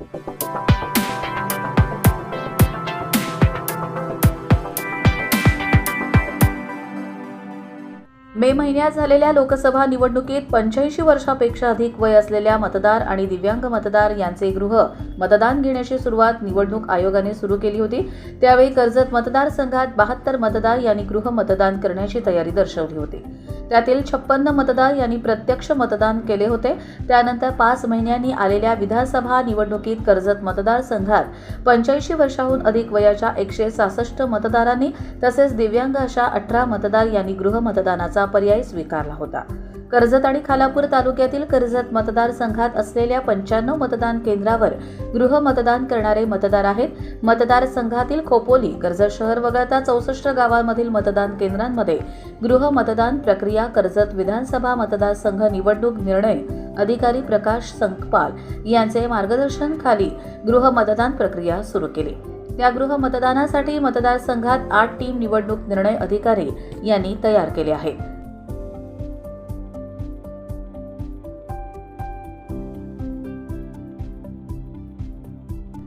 मे महिन्यात झालेल्या लोकसभा निवडणुकीत पंच्याऐंशी वर्षापेक्षा अधिक वय असलेल्या मतदार आणि दिव्यांग मतदार यांचे गृह मतदान घेण्याची सुरुवात निवडणूक आयोगाने सुरू केली होती. त्यावेळी कर्जत मतदारसंघात बहात्तर मतदार यांनी गृह मतदान करण्याची तयारी दर्शवली होती. त्यातील छप्पन्न मतदार यांनी प्रत्यक्ष मतदान केले होते. त्यानंतर पाच महिन्यांनी आलेल्या विधानसभा निवडणुकीत कर्जत मतदारसंघात पंच्याऐंशी वर्षाहून अधिक वयाच्या एकशे सहासष्ट मतदारांनी तसेच दिव्यांग अशा अठरा मतदार यांनी गृहमतदानाचा पर्याय स्वीकारला होता. कर्जत आणि खालापूर तालुक्यातील कर्जत मतदारसंघात असलेल्या पंच्याण्णव मतदान केंद्रावर गृह मतदान करणारे मतदार आहेत. मतदारसंघातील खोपोली कर्जत शहर वगळता चौसष्ट गावांमधील मतदान केंद्रांमध्ये गृह मतदान प्रक्रिया कर्जत विधानसभा मतदारसंघ निवडणूक निर्णय अधिकारी प्रकाश संकपाल यांचे मार्गदर्शनाखाली गृह मतदान प्रक्रिया सुरू केली. त्या गृह मतदानासाठी मतदारसंघात आठ टीम निवडणूक निर्णय अधिकारी यांनी तयार केले आहेत